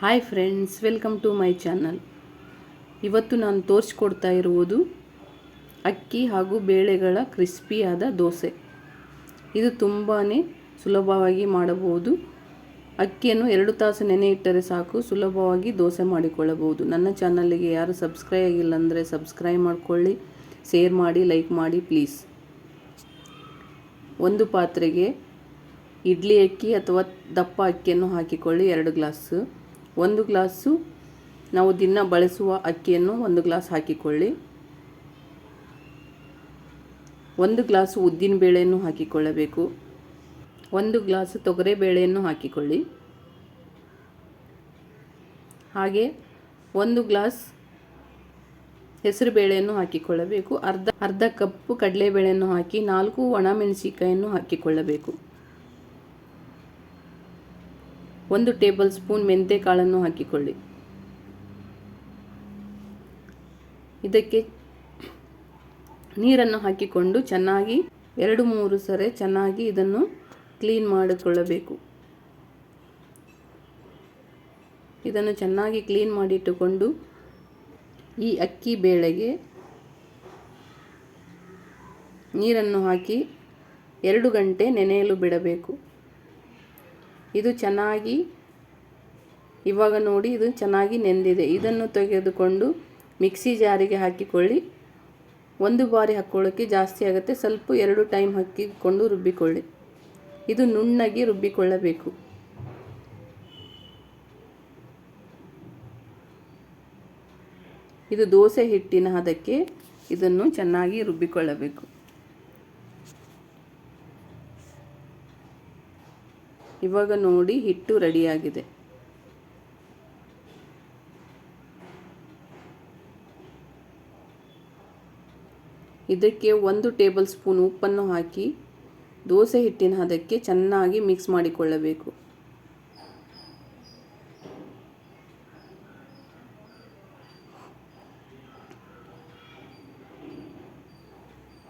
Hi friends welcome to my channel ಇವತ್ತು ನಾನು ತೋರಿಸ್ಕೊಡ್ತಾ ಇರುವುದು ಅಕ್ಕಿ ಹಾಗೂ ಬೇಳೆಗಳ ಕ್ರಿಸ್ಪಿಯಾದ ದೋಸೆ. ಇದು ತುಂಬಾ ಸುಲಭವಾಗಿ ಮಾಡಬಹುದು. ಅಕ್ಕಿಯನ್ನು ಎರಡು ತಾಸು ನೆನೆ ಇಟ್ಟರೆ ಸಾಕು, ಸುಲಭವಾಗಿ ದೋಸೆ ಮಾಡಿಕೊಳ್ಳಬಹುದು. ನನ್ನ ಚಾನಲ್ಗೆ ಯಾರು ಸಬ್ಸ್ಕ್ರೈಬ್ ಆಗಿಲ್ಲ ಅಂದರೆ ಸಬ್ಸ್ಕ್ರೈಬ್ ಮಾಡಿಕೊಳ್ಳಿ ಶೇರ್ ಮಾಡಿ ಲೈಕ್ ಮಾಡಿ ಪ್ಲೀಸ್ ಒಂದು ಪಾತ್ರೆಗೆ ಇಡ್ಲಿ ಅಕ್ಕಿ ಅಥವಾ ದಪ್ಪ ಅಕ್ಕಿಯನ್ನು ಹಾಕಿಕೊಳ್ಳಿ ಎರಡು ಗ್ಲಾಸು. ಒಂದು ಗ್ಲಾಸು ನಾವು ದಿನ ಬಳಸುವ ಅಕ್ಕಿಯನ್ನು ಒಂದು ಗ್ಲಾಸ್ ಹಾಕಿಕೊಳ್ಳಿ. ಒಂದು ಗ್ಲಾಸು ಉದ್ದಿನ ಬೇಳೆಯನ್ನು ಹಾಕಿಕೊಳ್ಳಬೇಕು. ಒಂದು ಗ್ಲಾಸ್ ತೊಗರೆ ಬೇಳೆಯನ್ನು ಹಾಕಿಕೊಳ್ಳಿ. ಹಾಗೆ ಒಂದು ಗ್ಲಾಸ್ ಹೆಸರು ಬೇಳೆಯನ್ನು ಹಾಕಿಕೊಳ್ಳಬೇಕು. ಅರ್ಧ ಅರ್ಧ ಕಪ್ಪು ಕಡಲೆಬೇಳೆಯನ್ನು ಹಾಕಿ ನಾಲ್ಕು ಒಣಮೆಣಸಿಕಾಯನ್ನು ಹಾಕಿಕೊಳ್ಳಬೇಕು. ಒಂದು ಟೇಬಲ್ ಸ್ಪೂನ್ ಮೆಂತೆ ಕಾಳನ್ನು ಹಾಕಿಕೊಳ್ಳಿ. ಇದಕ್ಕೆ ನೀರನ್ನು ಹಾಕಿಕೊಂಡು ಚೆನ್ನಾಗಿ ಎರಡು ಮೂರು ಸರಿ ಚೆನ್ನಾಗಿ ಇದನ್ನು ಕ್ಲೀನ್ ಮಾಡಿಕೊಳ್ಳಬೇಕು. ಇದನ್ನು ಚೆನ್ನಾಗಿ ಕ್ಲೀನ್ ಮಾಡಿಟ್ಟುಕೊಂಡು ಈ ಅಕ್ಕಿ ಬೇಳೆಗೆ ನೀರನ್ನು ಹಾಕಿ ಎರಡು ಗಂಟೆ ನೆನೆಯಲು ಬಿಡಬೇಕು. ಇದು ಚೆನ್ನಾಗಿ ಇವಾಗ ನೋಡಿ ಇದು ಚೆನ್ನಾಗಿ ನೆಂದಿದೆ. ಇದನ್ನು ತೆಗೆದುಕೊಂಡು ಮಿಕ್ಸಿ ಜಾರಿಗೆ ಹಾಕಿಕೊಳ್ಳಿ. ಒಂದು ಬಾರಿ ಹಾಕ್ಕೊಳ್ಳೋಕ್ಕೆ ಜಾಸ್ತಿ ಆಗುತ್ತೆ. ಸ್ವಲ್ಪ ಎರಡು ಟೈಮ್ ಹಾಕಿಕೊಂಡು ರುಬ್ಬಿಕೊಳ್ಳಿ. ಇದು ನುಣ್ಣಗೆ ರುಬ್ಬಿಕೊಳ್ಳಬೇಕು. ಇದು ದೋಸೆ ಹಿಟ್ಟಿನ ಹದಕ್ಕೆ ಇದನ್ನು ಚೆನ್ನಾಗಿ ರುಬ್ಬಿಕೊಳ್ಳಬೇಕು. ಇವಾಗ ನೋಡಿ ಹಿಟ್ಟು ರೆಡಿಯಾಗಿದೆ. ಇದಕ್ಕೆ ಒಂದು ಟೇಬಲ್ ಸ್ಪೂನ್ ಉಪ್ಪನ್ನು ಹಾಕಿ ದೋಸೆ ಹಿಟ್ಟಿನ ಹದಕ್ಕೆ ಚೆನ್ನಾಗಿ ಮಿಕ್ಸ್ ಮಾಡಿಕೊಳ್ಳಬೇಕು.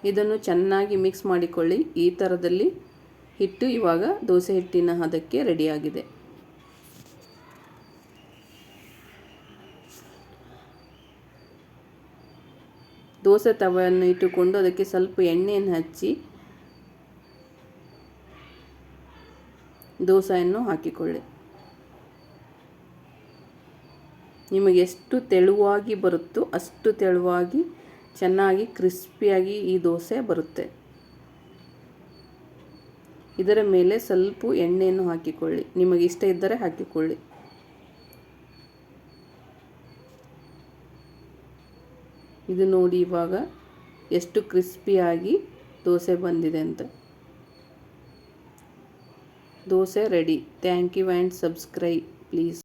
ಇದನ್ನು ಚೆನ್ನಾಗಿ ಮಿಕ್ಸ್ ಮಾಡಿಕೊಳ್ಳಿ. ಈ ಥರದಲ್ಲಿ ಹಿಟ್ಟು ಇವಾಗ ದೋಸೆ ಹಿಟ್ಟಿನ ಹದಕ್ಕೆ ರೆಡಿಯಾಗಿದೆ. ದೋಸೆ ತವೆಯನ್ನು ಇಟ್ಟುಕೊಂಡು ಅದಕ್ಕೆ ಸ್ವಲ್ಪ ಎಣ್ಣೆಯನ್ನು ಹಚ್ಚಿ ದೋಸೆಯನ್ನು ಹಾಕಿಕೊಳ್ಳಿ. ನಿಮಗೆ ಎಷ್ಟು ತೆಳುವಾಗಿ ಬರುತ್ತೋ ಅಷ್ಟು ತೆಳುವಾಗಿ ಚೆನ್ನಾಗಿ ಕ್ರಿಸ್ಪಿಯಾಗಿ ಈ ದೋಸೆ ಬರುತ್ತೆ. ಇದರ ಮೇಲೆ ಸ್ವಲ್ಪ ಎಣ್ಣೆಯನ್ನು ಹಾಕಿಕೊಳ್ಳಿ. ನಿಮಗೆ ಇಷ್ಟ ಇದ್ದರೆ ಹಾಕಿಕೊಳ್ಳಿ. ಇದು ನೋಡಿ ಇವಾಗ ಎಷ್ಟು ಕ್ರಿಸ್ಪಿಯಾಗಿ ದೋಸೆ ಬಂದಿದೆ ಅಂತ. Dosa ready. Thank you and subscribe please.